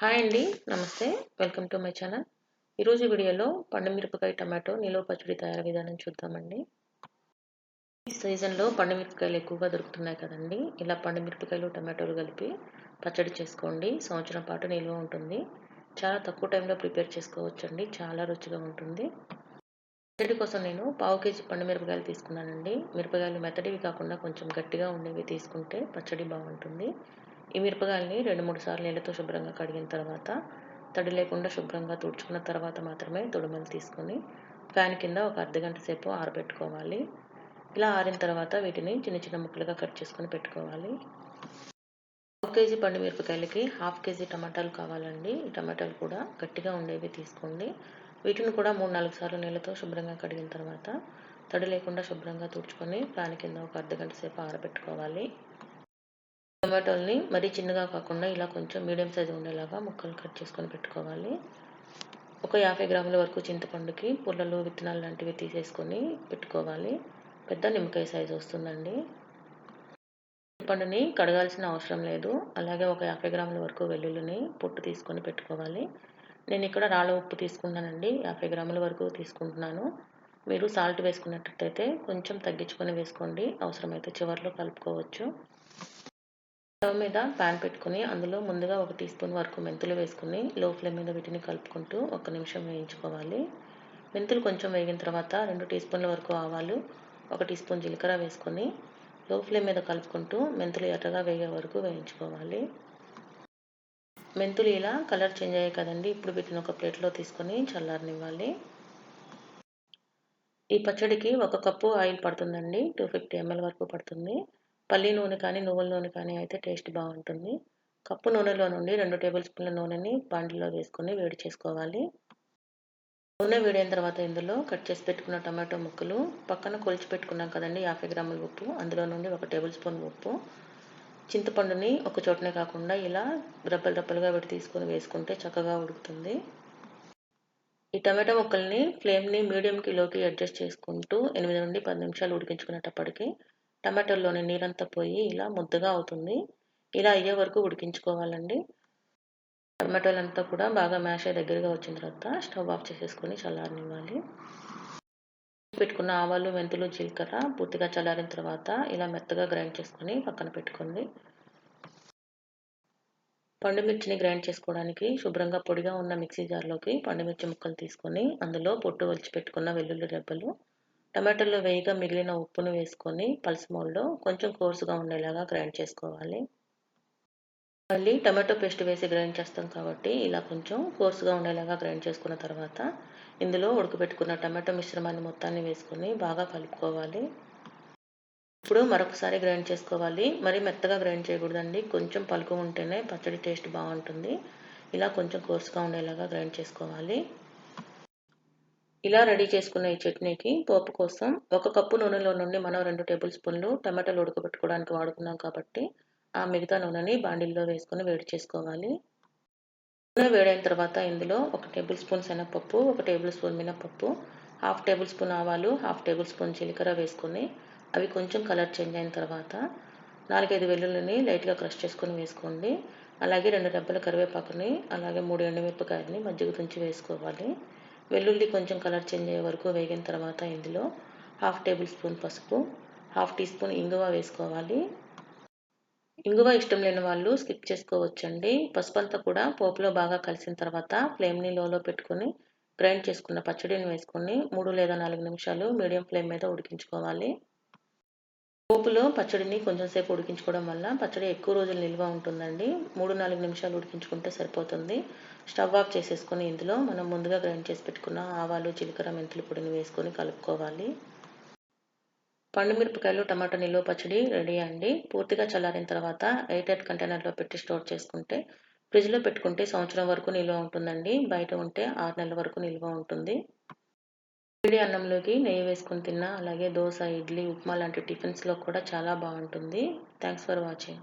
Hi అండి నమస్తే. Welcome to my channel ఈరోజు వీడియోలో పండు మిరపకాయ టమాటో నిలువ పచ్చడి తయారీ విధానం చూద్దామండి. ఈ సీజన్లో పండు మిరపకాయలు ఎక్కువగా దొరుకుతున్నాయి కదండి. ఇలా పండు మిరపకాయలు టమాటోలు కలిపి పచ్చడి చేసుకోండి. సంవత్సరం పాటు నిల్వ ఉంటుంది. చాలా తక్కువ టైంలో ప్రిపేర్ చేసుకోవచ్చండి. చాలా రుచిగా ఉంటుంది. పచ్చడి కోసం నేను పావు కేజీ పండు మిరపకాయలు తీసుకున్నానండి. మిరపకాయలు మెత్తడివి కాకుండా కొంచెం గట్టిగా ఉండేవి తీసుకుంటే పచ్చడి బాగుంటుంది. ఈ మిరపకాయల్ని రెండు మూడు సార్లు నీళ్ళతో శుభ్రంగా కడిగిన తర్వాత తడి లేకుండా శుభ్రంగా తుడుచుకున్న తర్వాత మాత్రమే తొడుమలు తీసుకొని ఫ్యాన్ కింద ఒక అర్ధగంట సేపు ఆరబెట్టుకోవాలి. ఇలా ఆరిన తర్వాత వీటిని చిన్న చిన్న ముక్కలుగా కట్ చేసుకొని పెట్టుకోవాలి. ఒక కేజీ పండు మిరపకాయలకి హాఫ్ కేజీ టమాటాలు కావాలండి. ఈ టమాటాలు కూడా గట్టిగా ఉండేవి తీసుకోండి. వీటిని కూడా మూడు నాలుగు సార్లు నీళ్ళతో శుభ్రంగా కడిగిన తర్వాత తడి లేకుండా శుభ్రంగా తుడుచుకొని ఫ్యాన్ కింద ఒక అర్ధగంట సేపు ఆరబెట్టుకోవాలి. టమాటోల్ని మరీ చిన్నగా కాకుండా ఇలా కొంచెం మీడియం సైజు ఉండేలాగా ముక్కలు కట్ చేసుకొని పెట్టుకోవాలి. ఒక యాభై గ్రాముల వరకు చింతపండుకి పుల్లలు విత్తనాలు లాంటివి తీసేసుకొని పెట్టుకోవాలి. పెద్ద నిమ్మకాయ సైజు వస్తుందండి. చింతపండుని కడగాల్సిన అవసరం లేదు. అలాగే ఒక యాభై గ్రాముల వరకు వెల్లుల్లిని పొట్టు తీసుకొని పెట్టుకోవాలి. నేను ఇక్కడ రాళ్ళ ఉప్పు తీసుకున్నానండి యాభై గ్రాముల వరకు తీసుకుంటున్నాను. మీరు సాల్ట్ వేసుకున్నట్టయితే కొంచెం తగ్గించుకొని వేసుకోండి. అవసరమైతే చివరిలో కలుపుకోవచ్చు. స్టవ్ మీద ప్యాన్ పెట్టుకుని అందులో ముందుగా ఒక టీ స్పూన్ వరకు మెంతులు వేసుకుని లో ఫ్లేమ్ మీద వీటిని కలుపుకుంటూ ఒక నిమిషం వేయించుకోవాలి. మెంతులు కొంచెం వేగిన తర్వాత రెండు టీ స్పూన్ల వరకు ఆవాలు ఒక టీ స్పూన్ జీలకర్ర వేసుకొని లో ఫ్లేమ్ మీద కలుపుకుంటూ మెంతులు ఎర్రగా వేగే వరకు వేయించుకోవాలి. మెంతులు ఇలా కలర్ చేంజ్ అయ్యాయి కదండి ఇప్పుడు వీటిని ఒక ప్లేట్లో తీసుకొని చల్లారనివ్వాలి. ఈ పచ్చడికి ఒక కప్పు ఆయిల్ పడుతుందండి టూ ఫిఫ్టీ ఎంఎల్ వరకు పడుతుంది. పల్లి నూనె కానీ నువ్వుల నూనె కానీ అయితే టేస్ట్ బాగుంటుంది. కప్పు నూనెలో నుండి రెండు టేబుల్ స్పూన్ల నూనెని బాండిలో వేసుకొని వేడి చేసుకోవాలి. నూనె వేడైన తర్వాత ఇందులో కట్ చేసి పెట్టుకున్న టమాటో ముక్కలు పక్కన కొలిచి పెట్టుకున్నాం కదండి యాభై గ్రాముల ఉప్పు అందులో నుండి ఒక టేబుల్ స్పూన్ ఉప్పు. చింతపండుని ఒక చోటనే కాకుండా ఇలా రబ్బలు రబ్బలుగా విడి తీసుకొని వేసుకుంటే చక్కగా ఉడుకుతుంది. ఈ టమాటో ముక్కల్ని ఫ్లేమ్ని మీడియంకి లోకి అడ్జస్ట్ చేసుకుంటూ ఎనిమిది నుండి పది నిమిషాలు ఉడికించుకునేటప్పటికి టమాటోల్లోని నీరంతా పోయి ఇలా ముద్దగా అవుతుంది. ఇలా అయ్యే వరకు ఉడికించుకోవాలండి. టమాటోలంతా కూడా బాగా మ్యాష్ అయ్యి దగ్గరగా వచ్చిన తర్వాత స్టవ్ ఆఫ్ చేసేసుకొని చల్లారనివ్వాలి. పెట్టుకున్న ఆవాలు మెంతులు జీలకర్ర పూర్తిగా చల్లారిన తర్వాత ఇలా మెత్తగా గ్రైండ్ చేసుకొని పక్కన పెట్టుకోండి. పండుమిర్చిని గ్రైండ్ చేసుకోవడానికి శుభ్రంగా పొడిగా ఉన్న మిక్సీ జార్లోకి పండుమిర్చి ముక్కలు తీసుకొని అందులో పొట్టు వలిచి పెట్టుకున్న వెల్లుల్లి రెబ్బలు టమాటోలో వేయగా మిగిలిన ఉప్పును వేసుకొని పల్స్ మోల్లో కొంచెం కోర్సుగా ఉండేలాగా గ్రైండ్ చేసుకోవాలి. మళ్ళీ టమాటో పేస్ట్ వేసి గ్రైండ్ చేస్తాం కాబట్టి ఇలా కొంచెం కోర్సుగా ఉండేలాగా గ్రైండ్ చేసుకున్న తర్వాత ఇందులో ఉడకబెట్టుకున్న టమాటో మిశ్రమాన్ని మొత్తాన్ని వేసుకొని బాగా కలుపుకోవాలి. ఇప్పుడు మరొకసారి గ్రైండ్ చేసుకోవాలి. మరి మెత్తగా గ్రైండ్ చేయకూడదండి. కొంచెం పలుకు ఉంటేనే పచ్చడి టేస్ట్ బాగుంటుంది. ఇలా కొంచెం కోర్సుగా ఉండేలాగా గ్రైండ్ చేసుకోవాలి. ఇలా రెడీ చేసుకున్న ఈ చట్నీకి పోపు కోసం ఒక కప్పు నూనెలో నుండి మనం రెండు టేబుల్ స్పూన్లు టమాటాలు ఉడకబెట్టుకోవడానికి వాడుకున్నాం కాబట్టి ఆ మిగతా నూనెని బాండిల్లో వేసుకొని వేడి చేసుకోవాలి. నూనె వేడైన తర్వాత ఇందులో ఒక టేబుల్ స్పూన్ శనగపప్పు ఒక టేబుల్ స్పూన్ మినపప్పు హాఫ్ టేబుల్ స్పూన్ ఆవాలు హాఫ్ టేబుల్ స్పూన్ జీలకర్ర వేసుకొని అవి కొంచెం కలర్ చేంజ్ అయిన తర్వాత నాలుగైదు వెల్లుల్లిని లైట్గా క్రష్ చేసుకొని వేసుకోండి. అలాగే రెండు డబ్బల కరివేపాకుని అలాగే మూడు ఎండుమిరపకాయలని మజ్జిగ తుంచి వేసుకోవాలి. వెల్లుల్లి కొంచెం కలర్ చేంజ్ అయ్యే వరకు వేగిన తర్వాత ఇందులో హాఫ్ టేబుల్ స్పూన్ పసుపు హాఫ్ టీ స్పూన్ ఇంగువ వేసుకోవాలి. ఇంగువ ఇష్టం లేని వాళ్ళు స్కిప్ చేసుకోవచ్చండి. పసుపు అంతా కూడా పోపులో బాగా కలిసిన తర్వాత ఫ్లేమ్ని లోలో పెట్టుకొని గ్రైండ్ చేసుకున్న పచ్చడిని వేసుకొని మూడు లేదా నాలుగు నిమిషాలు మీడియం ఫ్లేమ్ మీద ఉడికించుకోవాలి. పోపులో పచ్చడిని కొంచెం సేపు ఉడికించుకోవడం వల్ల పచ్చడి ఎక్కువ రోజులు నిల్వ ఉంటుందండి. మూడు నాలుగు నిమిషాలు ఉడికించుకుంటే సరిపోతుంది. స్టవ్ ఆఫ్ చేసేసుకొని ఇందులో మనం ముందుగా గ్రైండ్ చేసి పెట్టుకున్న ఆవాలు జీలకర్ర మెంతుల పొడిని వేసుకొని కలుపుకోవాలి. పండు మిరపకాయలు టమాటా నిల్వ పచ్చడి రెడీ అండి. పూర్తిగా చల్లారిన తర్వాత ఎయిటెడ్ కంటైనర్లో పెట్టి స్టోర్ చేసుకుంటే ఫ్రిడ్జ్లో పెట్టుకుంటే సంవత్సరం వరకు నిల్వ ఉంటుందండి. బయట ఉంటే ఆరు నెలల వరకు నిల్వ ఉంటుంది. వేడి అన్నంలోకి నెయ్యి వేసుకుని తిన్నా అలాగే దోశ ఇడ్లీ ఉప్మా లాంటి టిఫిన్స్లో కూడా చాలా బాగుంటుంది. Thanks for watching.